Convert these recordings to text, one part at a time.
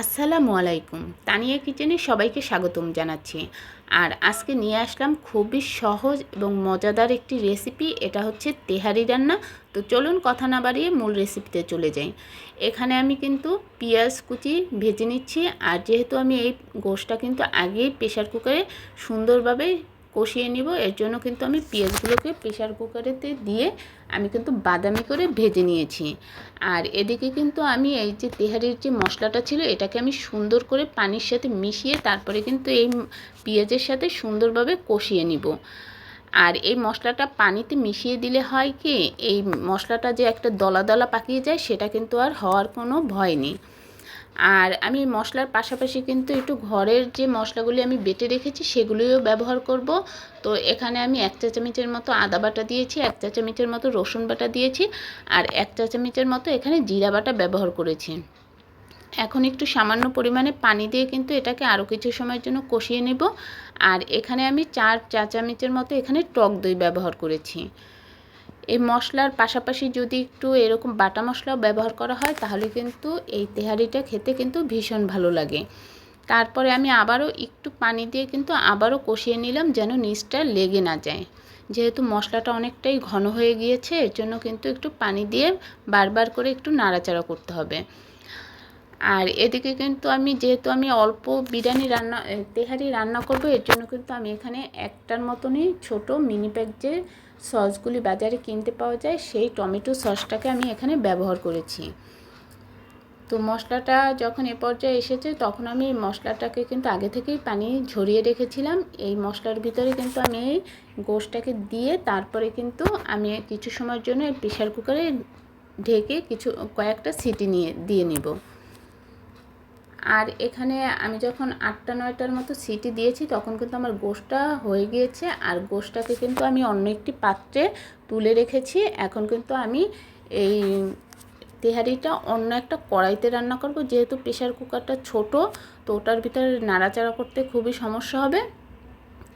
আসসালামু আলাইকুম। তানিয়া কিচেনে সবাইকে স্বাগতম জানাচ্ছি। আর আজকে নিয়ে আসলাম খুবই সহজ এবং মজাদার একটি রেসিপি, এটা হচ্ছে তেহারি রান্না। তো চলুন কথা না বাড়িয়ে মূল রেসিপিতে চলে যাই। এখানে আমি কিন্তু পেঁয়াজ কুচি ভেজে নিচ্ছি। আর যেহেতু আমি এই গোশটা কিন্তু আগেই প্রেশার কুকারে সুন্দরভাবে কষিয়ে নিব। এর জন্য কিন্তু আমি পেঁয়াজগুলোকে প্রেশার কুকারেতে দিয়ে আমি কিন্তু বাদামি করে ভেজে নিয়েছি। আর এদিকে কিন্তু আমি এই যে তেহারির যে মশলাটা ছিল, এটাকে আমি সুন্দর করে পানির সাথে মিশিয়ে তারপরে কিন্তু এই পেঁয়াজের সাথে সুন্দরভাবে কষিয়ে নিব। আর এই মশলাটা পানিতে মিশিয়ে দিলে হয় কি, এই মশলাটা যে একটা দলা দলা পাকিয়ে যায়, সেটা কিন্তু আর হওয়ার কোনো ভয় নেই। আর আমি মশলার পাশাপাশি কিন্তু একটু ঘরের যে মশলাগুলি আমি বেটে রেখেছি, সেগুলিও ব্যবহার করব। তো এখানে আমি এক চা চামচের মতো আদা বাটা দিয়েছি, এক চা চামচের মতো রসুন বাটা দিয়েছি আর এক চা চামচের মতো এখানে জিরা বাটা ব্যবহার করেছি। এখন একটু সামান্য পরিমাণে পানি দিয়ে কিন্তু এটাকে আরও কিছু সময়ের জন্য কষিয়ে নেব। আর এখানে আমি চার চা চামচের মতো এখানে টক দই ব্যবহার করেছি। এই মশলার পাশাপাশি যদি একটু এরকম বাটা মশলাও ব্যবহার করা হয়, তাহলে কিন্তু এই তেহারিটা খেতে কিন্তু ভীষণ ভালো লাগে। তারপরে আমি আবারও একটু পানি দিয়ে কিন্তু আবারও কষিয়ে নিলাম যেন নিচটা লেগে না যায়। যেহেতু মশলাটা অনেকটাই ঘন হয়ে গিয়েছে, এর জন্য কিন্তু একটু পানি দিয়ে বারবার করে একটু নাড়াচাড়া করতে হবে। আর এদিকে কিন্তু আমি যেহেতু আমি অল্প বিরিয়ানি রান্না তেহারি রান্না করব, এর জন্য কিন্তু আমি এখানে একটার মতনই ছোট মিনি প্যাক যে সসগুলি বাজারে কিনতে পাওয়া যায়, সেই টমেটো সসটাকে আমি এখানে ব্যবহার করেছি। তো মশলাটা যখন এ পর্যায়ে এসেছে, তখন আমি মশলাটাকে কিন্তু আগে থেকেই পানি ঝরিয়ে রেখেছিলাম। এই মশলার ভিতরে কিন্তু আমি এই গোশটাকে দিয়ে তারপরে কিন্তু আমি কিছু সময়ের জন্য প্রেশার কুকারে ঢেকে কিছু কয়েকটা সিটি নিয়ে, দিয়ে নিব। আর এখানে আমি যখন আটটা, নয়টার মতো সিটি দিয়েছি, তখন কিন্তু আমার গোশটা হয়ে গিয়েছে। আর গোশটাকে কিন্তু আমি অন্য একটি পাত্রে তুলে রেখেছি। এখন কিন্তু আমি এই তেহারিটা অন্য একটা কড়াইতে রান্না করব। যেহেতু প্রেশার কুকারটা ছোট, তো ওটার ভিতরে নাড়াচাড়া করতে খুবই সমস্যা হবে।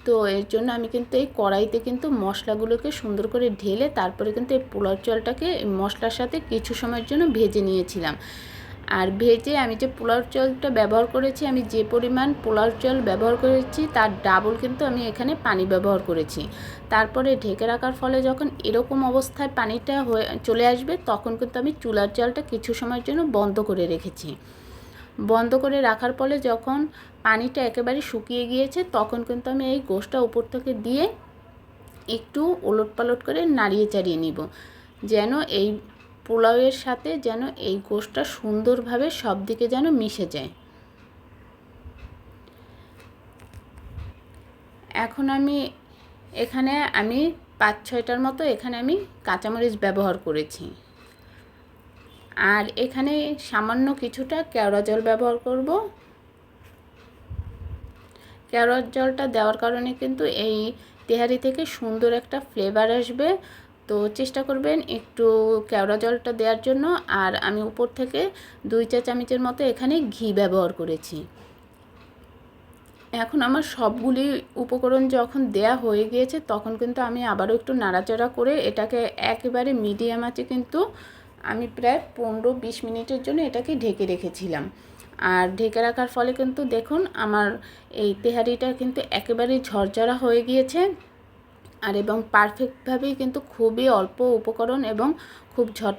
তো এর জন্য আমি কিন্তু এই কড়াইতে কিন্তু মশলাগুলোকে সুন্দর করে ঢেলে, তারপরে কিন্তু এই পোলাও জলটাকে মশলার সাথে কিছু সময়ের জন্য ভেজে নিয়েছিলাম। আর ভেজে আমি যে পোলাও চালটা ব্যবহার করেছি, আমি যে পরিমাণ পোলাও চাল ব্যবহার করেছি, তার ডাবল কিন্তু আমি এখানে পানি ব্যবহার করেছি। তারপরে ঢেকে রাখার ফলে যখন এরকম অবস্থায় পানিটা হয়ে, চলে আসবে, তখন কিন্তু আমি চুলার চালটা কিছু সময়ের জন্য বন্ধ করে রেখেছি। বন্ধ করে রাখার ফলে যখন পানিটা একেবারে শুকিয়ে গিয়েছে, তখন কিন্তু আমি এই গোষ্ঠটা উপর থেকে দিয়ে একটু ওলট পালট করে নাড়িয়ে চাড়িয়ে নিব, যেন এই পোলাওয়ের সাথে যেন এই গোশটা সুন্দরভাবে সব দিকে যেন মিশে যায়। এখন আমি এখানে আমি পাঁচ ছয়টার মতো এখানে আমি কাঁচামরিচ ব্যবহার করেছি। আর এখানে সামান্য কিছুটা কেওড়া জল ব্যবহার করব। কেওড়ার জলটা দেওয়ার কারণে কিন্তু এই তেহারি থেকে সুন্দর একটা ফ্লেভার আসবে। তো চেষ্টা করবেন একটু কেওড়া জলটা দেওয়ার জন্য। আর আমি উপর থেকে দুই চা চামচের মতো এখানে ঘি ব্যবহার করেছি। এখন আমার সবগুলি উপকরণ যখন দেয়া হয়ে গিয়েছে, তখন কিন্তু আমি আবারও একটু নাড়াচাড়া করে এটাকে একেবারে মিডিয়াম আছে কিন্তু আমি প্রায় পনেরো বিশ মিনিটের জন্য এটাকে ঢেকে রেখেছিলাম। আর ঢেকে রাখার ফলে কিন্তু দেখুন, আমার এই তেহারিটা কিন্তু একেবারেই ঝরঝরা হয়ে গিয়েছে। আর এবং পারফেক্টভাবেই কিন্তু খুবই অল্প উপকরণ এবং খুব ঝট